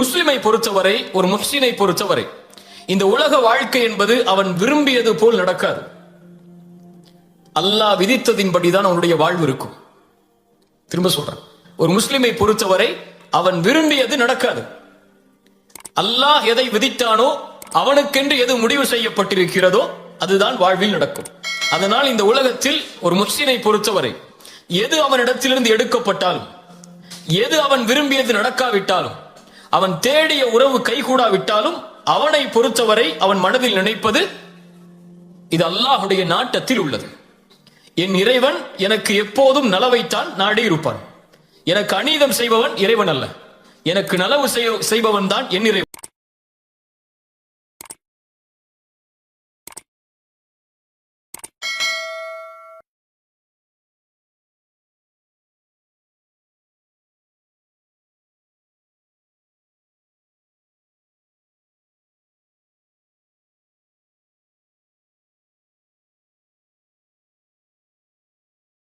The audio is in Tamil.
முஸ்லிமை பொறுத்தவரை ஒரு முஹ்சினை பொறுத்தவரை இந்த உலக வாழ்க்கை என்பது அவன் விரும்பியது போல் நடக்காது. அல்லாஹ் விதித்ததின்படிதான் அவனுடைய வாழ்வு இருக்கும். திரும்ப சொல்றேன். ஒரு முஸ்லிமை பொறுத்தவரை அவன் விரும்பியது நடக்காது. அல்லாஹ் எதை விதித்தானோ அவனுக்கென்று எது முடிவு செய்யப்பட்டிருக்கிறதோ அதுதான் வாழ்வில் நடக்கும். அதனால் இந்த உலகத்தில் ஒரு முஸ்லிமை பொறுத்தவரை எது அவனிடத்திலிருந்து எடுக்கப்பட்டாலும் எது அவன் விரும்பியது நடக்காவிட்டாலும் அவன் தேடிய உறவு கைகூடாவிட்டாலும் அவனை பொறுத்தவரை அவன் மனதில் நினைப்பது இது அல்லாஹுடைய நாட்டத்தில் உள்ளது. என் இறைவன் எனக்கு எப்போதும் நலவைத்தான் நாடி இருப்பான். எனக்கு அநீதம் செய்பவன் இறைவன் அல்ல. எனக்கு நலவு செய்பவன் தான் என் இறைவன்.